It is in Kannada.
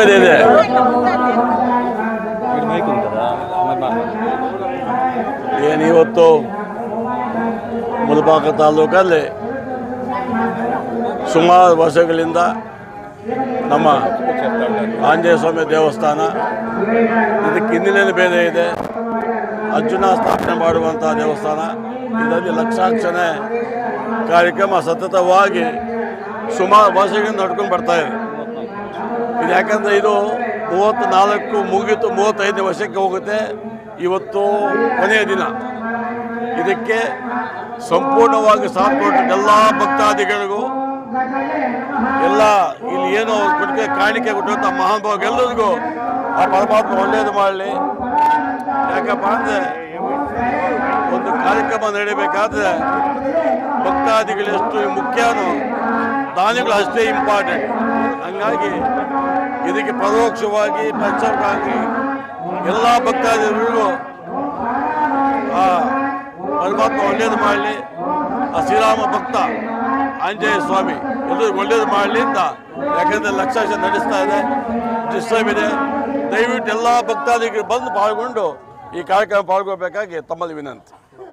ಬೇರೆ ಇದೆ. ಏನು ಇವತ್ತು? ಮುಲ್ಬಾಗ ತಾಲೂಕಲ್ಲಿ ಸುಮಾರು ವರ್ಷಗಳಿಂದ ನಮ್ಮ ಆಂಜನೇಯ ಸ್ವಾಮಿ ದೇವಸ್ಥಾನ, ಇದಕ್ಕೆ ಹಿನ್ನೆಲೆ ಬೇರೆ ಇದೆ. ಅರ್ಜುನ ಸ್ಥಾಪನೆ ಮಾಡುವಂಥ ದೇವಸ್ಥಾನ, ಇದರಲ್ಲಿ ಲಕ್ಷಾಕ್ಷಣೆ ಕಾರ್ಯಕ್ರಮ ಸತತವಾಗಿ ಸುಮಾರು ವರ್ಷಗಳಿಂದ ನಡ್ಕೊಂಡು ಬರ್ತಾ ಇದೆ. ಇದು ಯಾಕಂದರೆ ಇದು ಮೂವತ್ತು ನಾಲ್ಕು ಮುಗಿತು ಮೂವತ್ತೈದನೇ ವರ್ಷಕ್ಕೆ ಹೋಗುತ್ತೆ. ಇವತ್ತು ಕೊನೆಯ ದಿನ. ಇದಕ್ಕೆ ಸಂಪೂರ್ಣವಾಗಿ ಸಾಥ್ ಎಲ್ಲ ಭಕ್ತಾದಿಗಳಿಗೂ ಎಲ್ಲ ಇಲ್ಲಿ ಏನು ಕೊಟ್ಟಿಗೆ ಕಾಣಿಕೆ ಕೊಟ್ಟಂಥ ಮಹಾನುಭಾವಗೆಲ್ಲರಿಗೂ ಆ ಪರಮಾತ್ಮ ಒಳ್ಳೇದು ಮಾಡಲಿ. ಯಾಕಪ್ಪ ಅಂದರೆ ಒಂದು ಕಾರ್ಯಕ್ರಮ ನಡೀಬೇಕಾದ್ರೆ ಭಕ್ತಾದಿಗಳು ಎಷ್ಟು ಮುಖ್ಯನೋ ದಾನಿಗಳು ಅಷ್ಟೇ ಇಂಪಾರ್ಟೆಂಟ್ ಹಂಗಾಗಿ ಇದಕ್ಕೆ ಪರೋಕ್ಷವಾಗಿ ಪ್ರತ್ಯಕ್ಷವಾಗಿ ಎಲ್ಲ ಭಕ್ತಾದಿಗಳಿಗೂ ಆ ಪರಮಾತ್ಮ ಒಳ್ಳೇದು ಮಾಡಲಿ. ಆ ಶ್ರೀರಾಮ ಭಕ್ತ ಆಂಜನೇಯ ಸ್ವಾಮಿ ಎಲ್ಲರಿಗೂ ಒಳ್ಳೇದು ಮಾಡಲಿ ಅಂತ ಯಾಕಂದರೆ ಲಕ್ಷಾಶ ನಡೆಸ್ತಾ ಇದೆ. ಡಿಸ್ಟರ್ಬ್ ಇದೆ ದಯವಿಟ್ಟು ಎಲ್ಲ ಭಕ್ತಾದಿಗಳು ಬಂದು ಪಾಲ್ಗೊಂಡು ಈ ಕಾರ್ಯಕ್ರಮ ಪಾಲ್ಗೊಳ್ಬೇಕಾಗಿ ತಮ್ಮಲ್ಲಿ ವಿನಂತಿ.